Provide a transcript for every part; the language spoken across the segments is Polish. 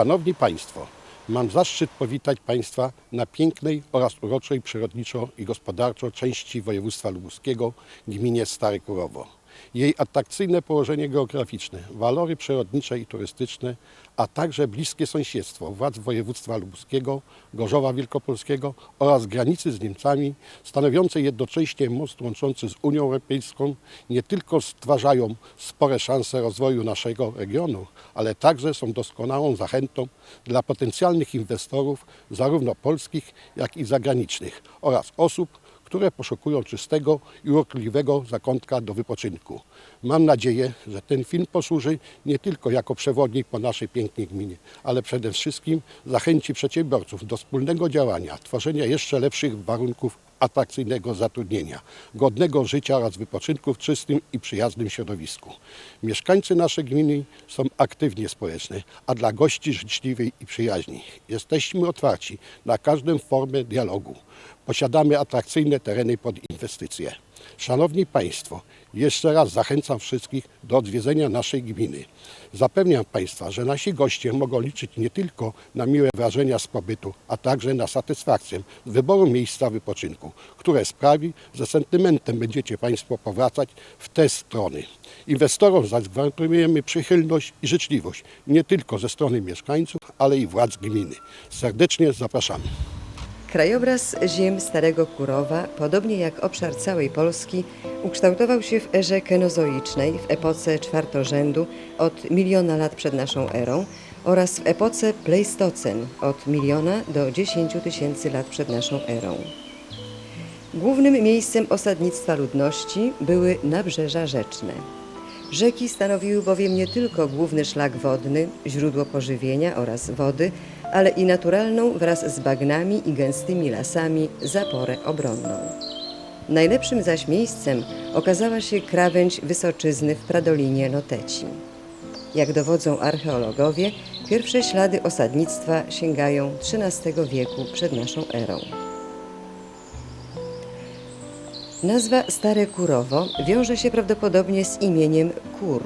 Szanowni Państwo, mam zaszczyt powitać Państwa na pięknej oraz uroczej przyrodniczo i gospodarczo części województwa lubuskiego, gminie Stare Kurowo. Jej atrakcyjne położenie geograficzne, walory przyrodnicze i turystyczne, a także bliskie sąsiedztwo władz województwa lubuskiego, Gorzowa Wielkopolskiego oraz granicy z Niemcami, stanowiące jednocześnie most łączący z Unią Europejską, nie tylko stwarzają spore szanse rozwoju naszego regionu, ale także są doskonałą zachętą dla potencjalnych inwestorów, zarówno polskich, jak i zagranicznych oraz osób, które poszukują czystego i urokliwego zakątka do wypoczynku. Mam nadzieję, że ten film posłuży nie tylko jako przewodnik po naszej pięknej gminie, ale przede wszystkim zachęci przedsiębiorców do wspólnego działania, tworzenia jeszcze lepszych warunków atrakcyjnego zatrudnienia, godnego życia oraz wypoczynku w czystym i przyjaznym środowisku. Mieszkańcy naszej gminy są aktywnie społeczne, a dla gości życzliwi i przyjaźni. Jesteśmy otwarci na każdą formę dialogu. Posiadamy atrakcyjne tereny pod inwestycje. Szanowni Państwo, jeszcze raz zachęcam wszystkich do odwiedzenia naszej gminy. Zapewniam Państwa, że nasi goście mogą liczyć nie tylko na miłe wrażenia z pobytu, a także na satysfakcję z wyboru miejsca wypoczynku, które sprawi, że sentymentem będziecie Państwo powracać w te strony. Inwestorom zagwarantujemy przychylność i życzliwość nie tylko ze strony mieszkańców, ale i władz gminy. Serdecznie zapraszamy. Krajobraz ziem Starego Kurowa, podobnie jak obszar całej Polski, ukształtował się w erze kenozoicznej, w epoce czwartorzędu od miliona lat przed naszą erą oraz w epoce pleistocen od miliona do 10 tysięcy lat przed naszą erą. Głównym miejscem osadnictwa ludności były nabrzeża rzeczne. Rzeki stanowiły bowiem nie tylko główny szlak wodny, źródło pożywienia oraz wody, ale i naturalną wraz z bagnami i gęstymi lasami zaporę obronną. Najlepszym zaś miejscem okazała się krawędź Wysoczyzny w Pradolinie Noteci. Jak dowodzą archeologowie, pierwsze ślady osadnictwa sięgają XIII wieku przed naszą erą. Nazwa Stare Kurowo wiąże się prawdopodobnie z imieniem Kur.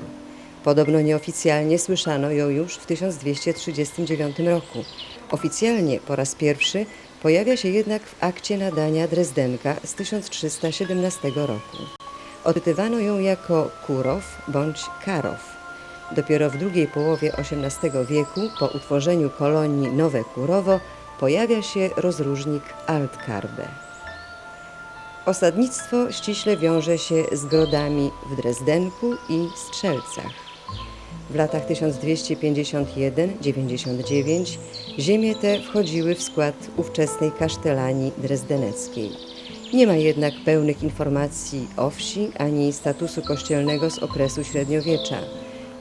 Podobno nieoficjalnie słyszano ją już w 1239 roku. Oficjalnie po raz pierwszy pojawia się jednak w akcie nadania Drezdenka z 1317 roku. Odczytywano ją jako Kurow bądź Karow. Dopiero w drugiej połowie XVIII wieku, po utworzeniu kolonii Nowe Kurowo, pojawia się rozróżnik Altkarbe. Osadnictwo ściśle wiąże się z grodami w Drezdenku i Strzelcach. W latach 1251-99 ziemie te wchodziły w skład ówczesnej kasztelanii drezdeneckiej. Nie ma jednak pełnych informacji o wsi ani statusu kościelnego z okresu średniowiecza.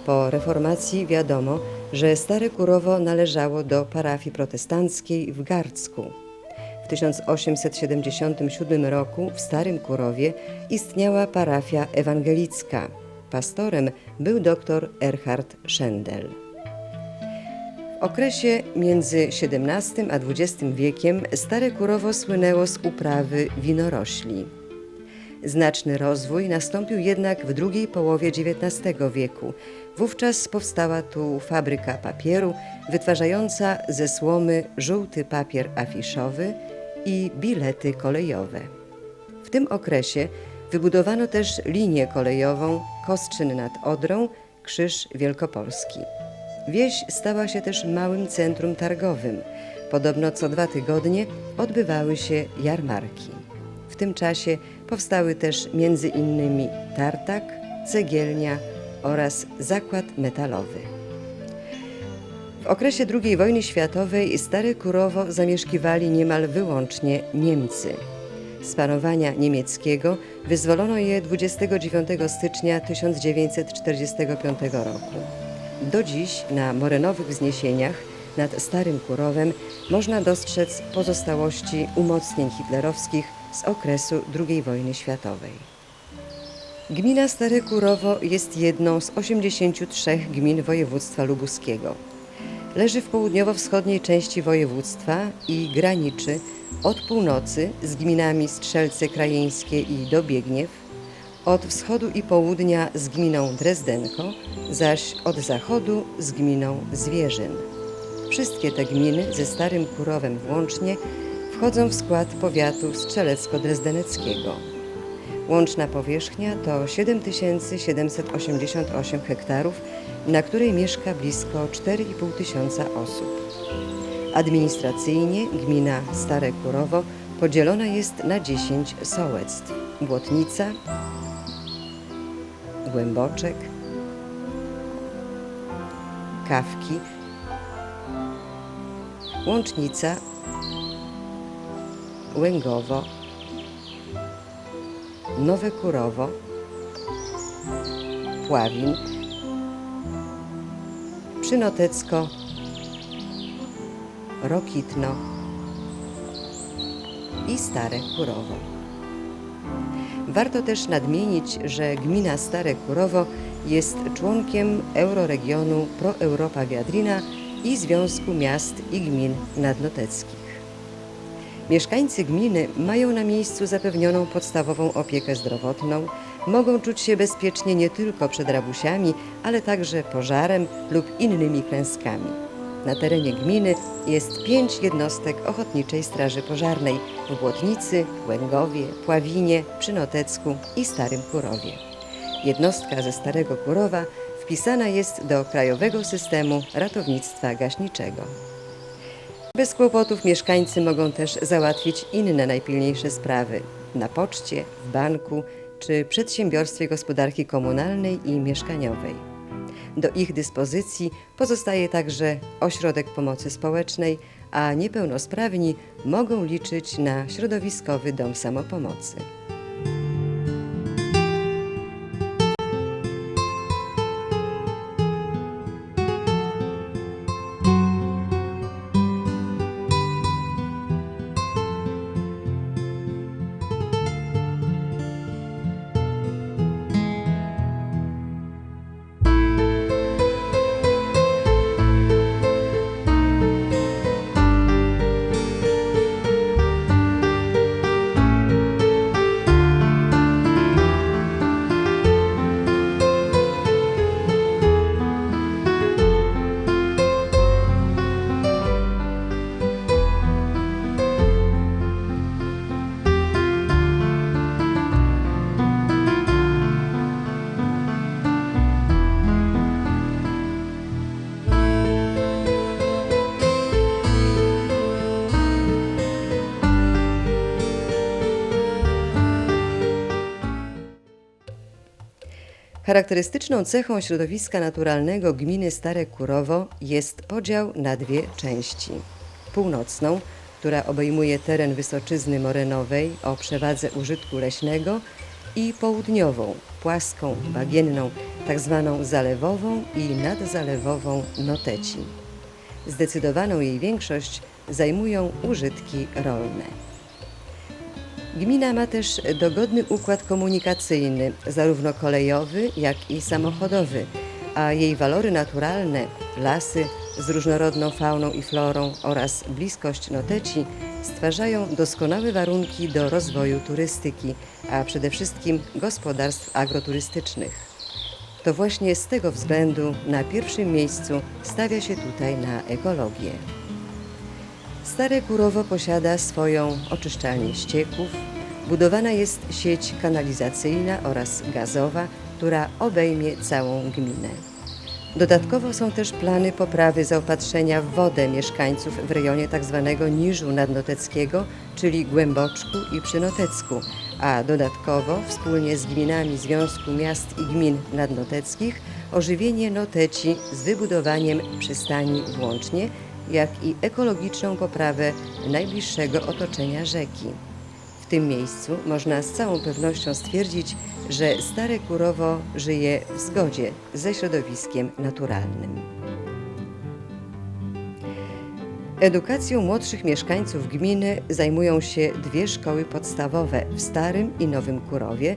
Po reformacji wiadomo, że Stare Kurowo należało do parafii protestanckiej w Garcku. W 1877 roku w Starym Kurowie istniała parafia ewangelicka. Pastorem był dr Erhard Schendel. W okresie między XVII a XX wiekiem Stare Kurowo słynęło z uprawy winorośli. Znaczny rozwój nastąpił jednak w drugiej połowie XIX wieku. Wówczas powstała tu fabryka papieru wytwarzająca ze słomy żółty papier afiszowy i bilety kolejowe. W tym okresie wybudowano też linię kolejową Kostrzyn nad Odrą, Krzyż Wielkopolski. Wieś stała się też małym centrum targowym. Podobno co dwa tygodnie odbywały się jarmarki. W tym czasie powstały też między innymi tartak, cegielnia oraz zakład metalowy. W okresie II wojny światowej Stare Kurowo zamieszkiwali niemal wyłącznie Niemcy. Z panowania niemieckiego wyzwolono je 29 stycznia 1945 roku. Do dziś na morenowych wzniesieniach nad Starym Kurowem można dostrzec pozostałości umocnień hitlerowskich z okresu II wojny światowej. Gmina Stare Kurowo jest jedną z 83 gmin województwa lubuskiego. Leży w południowo-wschodniej części województwa i graniczy od północy z gminami Strzelce Krajeńskie i Dobiegniew, od wschodu i południa z gminą Drezdenko, zaś od zachodu z gminą Zwierzyn. Wszystkie te gminy ze Starym Kurowem włącznie wchodzą w skład powiatu strzelecko-drezdeneckiego. Łączna powierzchnia to 7788 hektarów, na której mieszka blisko 4,5 tysiąca osób. Administracyjnie gmina Stare Kurowo podzielona jest na 10 sołectw. Błotnica, Głęboczek, Kawki, Łącznica, Łęgowo, Nowe Kurowo, Pławin, Przynotecko, Rokitno i Stare Kurowo. Warto też nadmienić, że gmina Stare Kurowo jest członkiem euroregionu ProEuropa Wiadrina i Związku Miast i Gmin Nadloteckich. Mieszkańcy gminy mają na miejscu zapewnioną podstawową opiekę zdrowotną, mogą czuć się bezpiecznie nie tylko przed rabusiami, ale także pożarem lub innymi klęskami. Na terenie gminy jest pięć jednostek Ochotniczej Straży Pożarnej w Błotnicy, Łęgowie, Pławinie, Przynotecku i Starym Kurowie. Jednostka ze Starego Kurowa wpisana jest do Krajowego Systemu Ratownictwa Gaśniczego. Bez kłopotów mieszkańcy mogą też załatwić inne najpilniejsze sprawy na poczcie, w banku czy przedsiębiorstwie gospodarki komunalnej i mieszkaniowej. Do ich dyspozycji pozostaje także ośrodek pomocy społecznej, a niepełnosprawni mogą liczyć na środowiskowy dom samopomocy. Charakterystyczną cechą środowiska naturalnego gminy Stare Kurowo jest podział na dwie części. Północną, która obejmuje teren Wysoczyzny Morenowej o przewadze użytku leśnego i południową, płaską, bagienną, tak zwaną zalewową i nadzalewową Noteci. Zdecydowaną jej większość zajmują użytki rolne. Gmina ma też dogodny układ komunikacyjny, zarówno kolejowy, jak i samochodowy, a jej walory naturalne, lasy z różnorodną fauną i florą oraz bliskość Noteci stwarzają doskonałe warunki do rozwoju turystyki, a przede wszystkim gospodarstw agroturystycznych. To właśnie z tego względu na pierwszym miejscu stawia się tutaj na ekologię. Stare Kurowo posiada swoją oczyszczalnię ścieków, budowana jest sieć kanalizacyjna oraz gazowa, która obejmie całą gminę. Dodatkowo są też plany poprawy zaopatrzenia w wodę mieszkańców w rejonie tzw. Niżu Nadnoteckiego, czyli Głęboczku i Przynotecku, a dodatkowo wspólnie z gminami Związku Miast i Gmin Nadnoteckich ożywienie Noteci z wybudowaniem przystani włącznie, jak i ekologiczną poprawę najbliższego otoczenia rzeki. W tym miejscu można z całą pewnością stwierdzić, że Stare Kurowo żyje w zgodzie ze środowiskiem naturalnym. Edukacją młodszych mieszkańców gminy zajmują się dwie szkoły podstawowe w Starym i Nowym Kurowie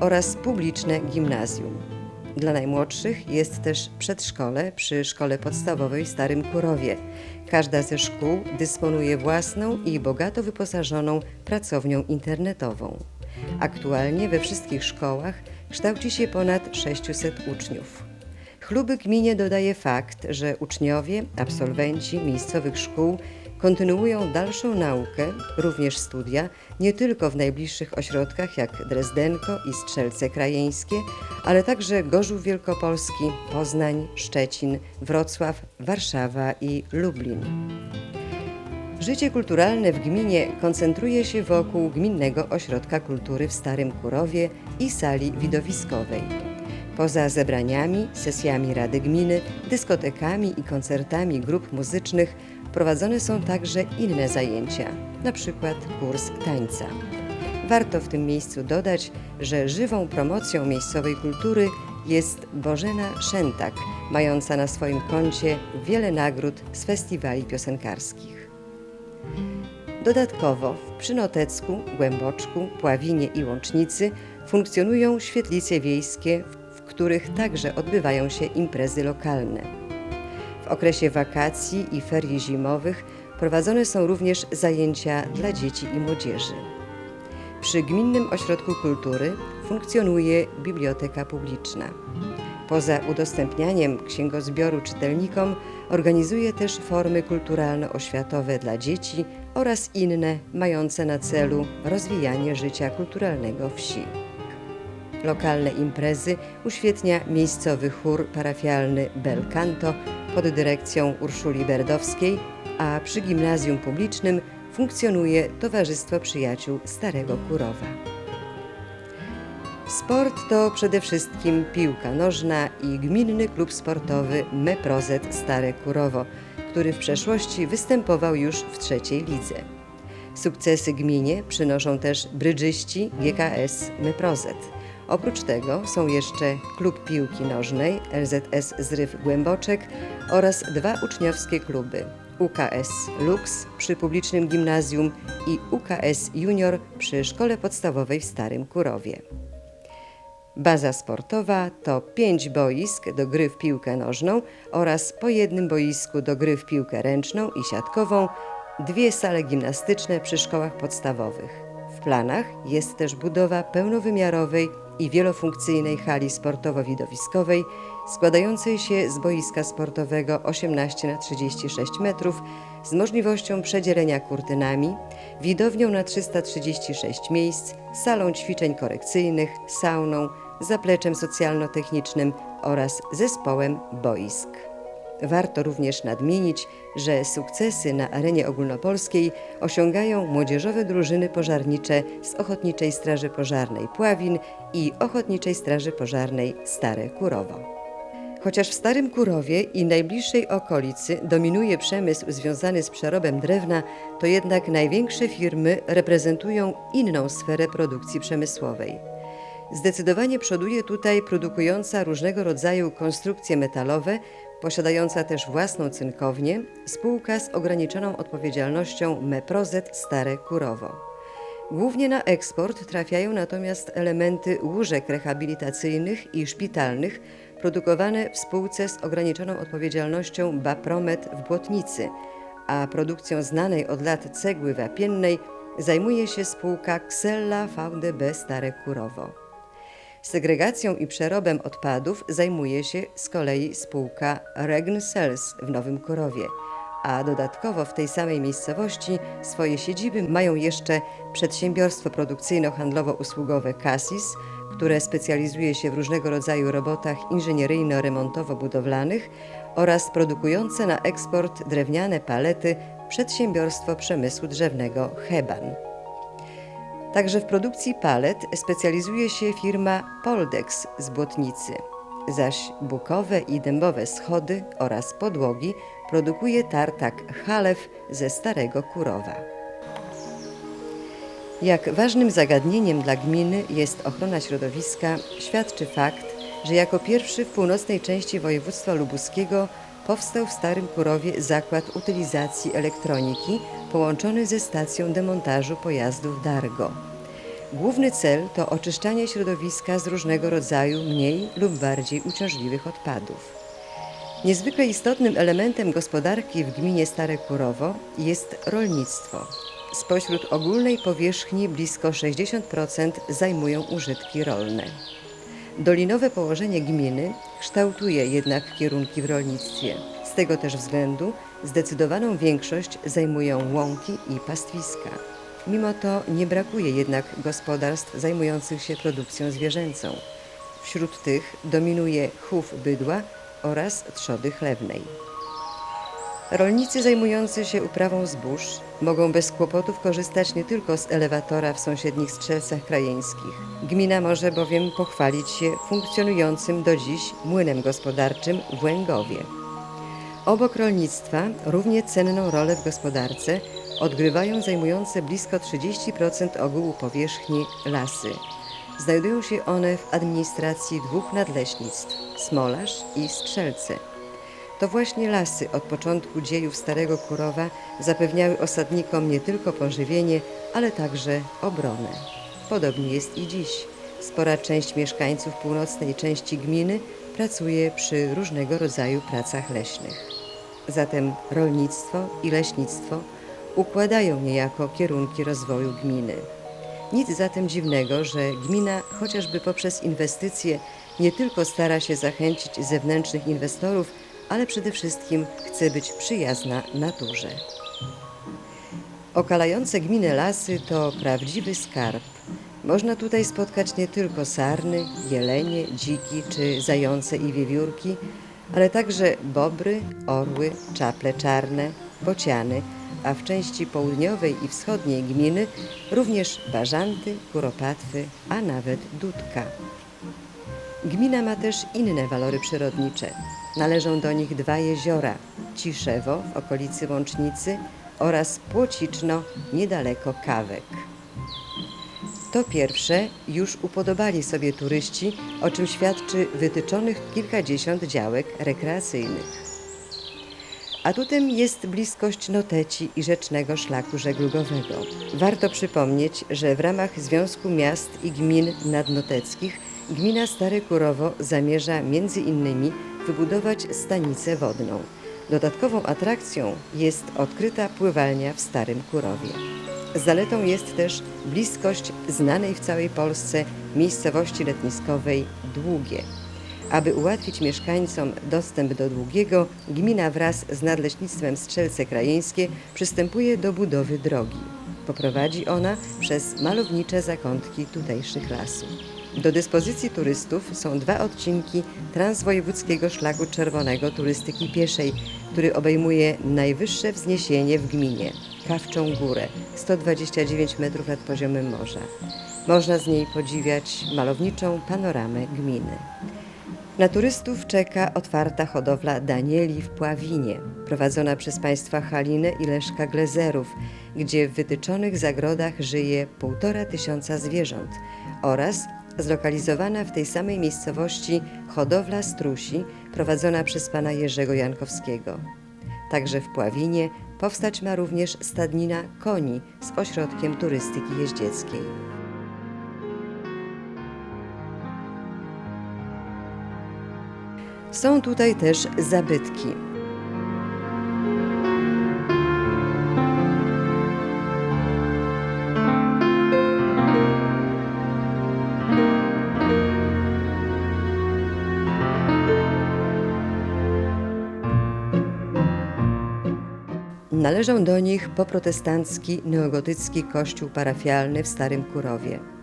oraz publiczne gimnazjum. Dla najmłodszych jest też przedszkole przy szkole podstawowej w Starym Kurowie. Każda ze szkół dysponuje własną i bogato wyposażoną pracownią internetową. Aktualnie we wszystkich szkołach kształci się ponad 600 uczniów. Chluby gminie dodaje fakt, że uczniowie, absolwenci miejscowych szkół kontynuują dalszą naukę, również studia, nie tylko w najbliższych ośrodkach jak Drezdenko i Strzelce Krajeńskie, ale także Gorzów Wielkopolski, Poznań, Szczecin, Wrocław, Warszawa i Lublin. Życie kulturalne w gminie koncentruje się wokół Gminnego Ośrodka Kultury w Starym Kurowie i sali widowiskowej. Poza zebraniami, sesjami Rady Gminy, dyskotekami i koncertami grup muzycznych prowadzone są także inne zajęcia, przykład kurs tańca. Warto w tym miejscu dodać, że żywą promocją miejscowej kultury jest Bożena Szentak, mająca na swoim koncie wiele nagród z festiwali piosenkarskich. Dodatkowo w Przynotecku, Głęboczku, Pławinie i Łącznicy funkcjonują świetlice wiejskie, w których także odbywają się imprezy lokalne. W okresie wakacji i ferii zimowych prowadzone są również zajęcia dla dzieci i młodzieży. Przy Gminnym Ośrodku Kultury funkcjonuje biblioteka publiczna. Poza udostępnianiem księgozbioru czytelnikom organizuje też formy kulturalno-oświatowe dla dzieci oraz inne mające na celu rozwijanie życia kulturalnego wsi. Lokalne imprezy uświetnia miejscowy chór parafialny Bel Canto pod dyrekcją Urszuli Berdowskiej, a przy gimnazjum publicznym funkcjonuje Towarzystwo Przyjaciół Starego Kurowa. Sport to przede wszystkim piłka nożna i gminny klub sportowy Meprozet Stare Kurowo, który w przeszłości występował już w trzeciej lidze. Sukcesy gminie przynoszą też brydżyści GKS Meprozet. Oprócz tego są jeszcze klub piłki nożnej LZS Zryw Głęboczek oraz dwa uczniowskie kluby UKS Lux przy publicznym gimnazjum i UKS Junior przy szkole podstawowej w Starym Kurowie. Baza sportowa to pięć boisk do gry w piłkę nożną oraz po jednym boisku do gry w piłkę ręczną i siatkową, dwie sale gimnastyczne przy szkołach podstawowych. W planach jest też budowa pełnowymiarowej i wielofunkcyjnej hali sportowo-widowiskowej składającej się z boiska sportowego 18 na 36 metrów z możliwością przedzielenia kurtynami, widownią na 336 miejsc, salą ćwiczeń korekcyjnych, sauną, zapleczem socjalno-technicznym oraz zespołem boisk. Warto również nadmienić, że sukcesy na arenie ogólnopolskiej osiągają młodzieżowe drużyny pożarnicze z Ochotniczej Straży Pożarnej Pławin i Ochotniczej Straży Pożarnej Stare Kurowo. Chociaż w Starym Kurowie i najbliższej okolicy dominuje przemysł związany z przerobem drewna, to jednak największe firmy reprezentują inną sferę produkcji przemysłowej. Zdecydowanie przoduje tutaj produkująca różnego rodzaju konstrukcje metalowe, posiadająca też własną cynkownię, spółka z ograniczoną odpowiedzialnością Meprozet Stare Kurowo. Głównie na eksport trafiają natomiast elementy łóżek rehabilitacyjnych i szpitalnych, produkowane w spółce z ograniczoną odpowiedzialnością Bapromet w Błotnicy, a produkcją znanej od lat cegły wapiennej zajmuje się spółka Xella VDB Stare Kurowo. Segregacją i przerobem odpadów zajmuje się z kolei spółka Regn Sels w Nowym Kurowie, a dodatkowo w tej samej miejscowości swoje siedziby mają jeszcze przedsiębiorstwo produkcyjno-handlowo-usługowe Cassis, które specjalizuje się w różnego rodzaju robotach inżynieryjno-remontowo-budowlanych oraz produkujące na eksport drewniane palety przedsiębiorstwo przemysłu drzewnego Heban. Także w produkcji palet specjalizuje się firma Poldex z Błotnicy, zaś bukowe i dębowe schody oraz podłogi produkuje tartak Halew ze Starego Kurowa. Jak ważnym zagadnieniem dla gminy jest ochrona środowiska, świadczy fakt, że jako pierwszy w północnej części województwa lubuskiego powstał w Starym Kurowie zakład utylizacji elektroniki połączony ze stacją demontażu pojazdów Dargo. Główny cel to oczyszczanie środowiska z różnego rodzaju mniej lub bardziej uciążliwych odpadów. Niezwykle istotnym elementem gospodarki w gminie Stare Kurowo jest rolnictwo. Spośród ogólnej powierzchni blisko 60% zajmują użytki rolne. Dolinowe położenie gminy kształtuje jednak kierunki w rolnictwie. Z tego też względu zdecydowaną większość zajmują łąki i pastwiska. Mimo to nie brakuje jednak gospodarstw zajmujących się produkcją zwierzęcą. Wśród tych dominuje chów bydła oraz trzody chlewnej. Rolnicy zajmujący się uprawą zbóż mogą bez kłopotów korzystać nie tylko z elewatora w sąsiednich strzelcach krajeńskich. Gmina może bowiem pochwalić się funkcjonującym do dziś młynem gospodarczym w Łęgowie. Obok rolnictwa równie cenną rolę w gospodarce odgrywają zajmujące blisko 30% ogółu powierzchni lasy. Znajdują się one w administracji dwóch nadleśnictw Smolarz i Strzelce. To właśnie lasy od początku dziejów Starego Kurowa zapewniały osadnikom nie tylko pożywienie, ale także obronę. Podobnie jest i dziś. Spora część mieszkańców północnej części gminy pracuje przy różnego rodzaju pracach leśnych. Zatem rolnictwo i leśnictwo układają niejako kierunki rozwoju gminy. Nic zatem dziwnego, że gmina chociażby poprzez inwestycje nie tylko stara się zachęcić zewnętrznych inwestorów, ale przede wszystkim chce być przyjazna naturze. Okalające gminę lasy to prawdziwy skarb. Można tutaj spotkać nie tylko sarny, jelenie, dziki czy zające i wiewiórki, ale także bobry, orły, czaple czarne, bociany, a w części południowej i wschodniej gminy również bażanty, kuropatwy, a nawet dudka. Gmina ma też inne walory przyrodnicze. Należą do nich dwa jeziora: Ciszewo w okolicy Łącznicy oraz Płociczno niedaleko Kawek. To pierwsze już upodobali sobie turyści, o czym świadczy wytyczonych kilkadziesiąt działek rekreacyjnych. Atutem jest bliskość Noteci i rzecznego szlaku żeglugowego. Warto przypomnieć, że w ramach Związku Miast i Gmin Nadnoteckich gmina Stare Kurowo zamierza między innymi wybudować stanicę wodną. Dodatkową atrakcją jest odkryta pływalnia w Starym Kurowie. Zaletą jest też bliskość znanej w całej Polsce miejscowości letniskowej Długie. Aby ułatwić mieszkańcom dostęp do Długiego, gmina wraz z Nadleśnictwem Strzelce Krajeńskie przystępuje do budowy drogi. Poprowadzi ona przez malownicze zakątki tutejszych lasów. Do dyspozycji turystów są dwa odcinki Transwojewódzkiego Szlaku Czerwonego Turystyki Pieszej, który obejmuje najwyższe wzniesienie w gminie Kawczą Górę, 129 metrów nad poziomem morza. Można z niej podziwiać malowniczą panoramę gminy. Na turystów czeka otwarta hodowla Danieli w Pławinie, prowadzona przez państwa Halinę i Leszka Glezerów, gdzie w wytyczonych zagrodach żyje półtora tysiąca zwierząt oraz zlokalizowana w tej samej miejscowości hodowla strusi prowadzona przez pana Jerzego Jankowskiego. Także w Pławinie powstać ma również stadnina koni z ośrodkiem turystyki jeździeckiej. Są tutaj też zabytki. Należą do nich poprotestancki neogotycki kościół parafialny w Starym Kurowie.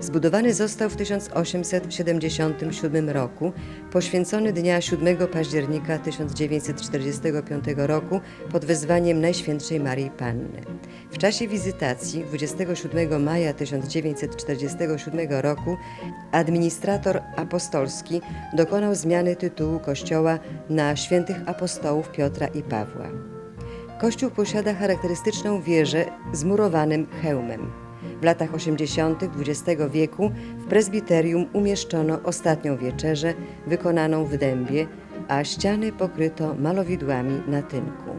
Zbudowany został w 1877 roku, poświęcony dnia 7 października 1945 roku pod wezwaniem Najświętszej Marii Panny. W czasie wizytacji 27 maja 1947 roku administrator apostolski dokonał zmiany tytułu kościoła na świętych apostołów Piotra i Pawła. Kościół posiada charakterystyczną wieżę z murowanym hełmem. W latach 80. XX wieku w prezbiterium umieszczono ostatnią wieczerzę wykonaną w dębie, a ściany pokryto malowidłami na tynku.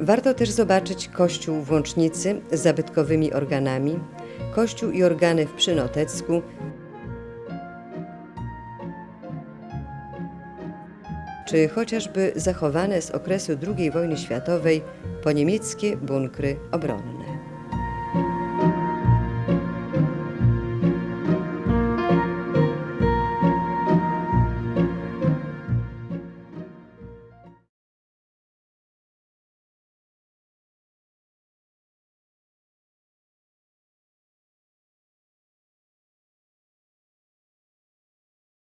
Warto też zobaczyć kościół w Łącznicy z zabytkowymi organami, kościół i organy w Przynotecku, czy chociażby zachowane z okresu II wojny światowej poniemieckie bunkry obronne.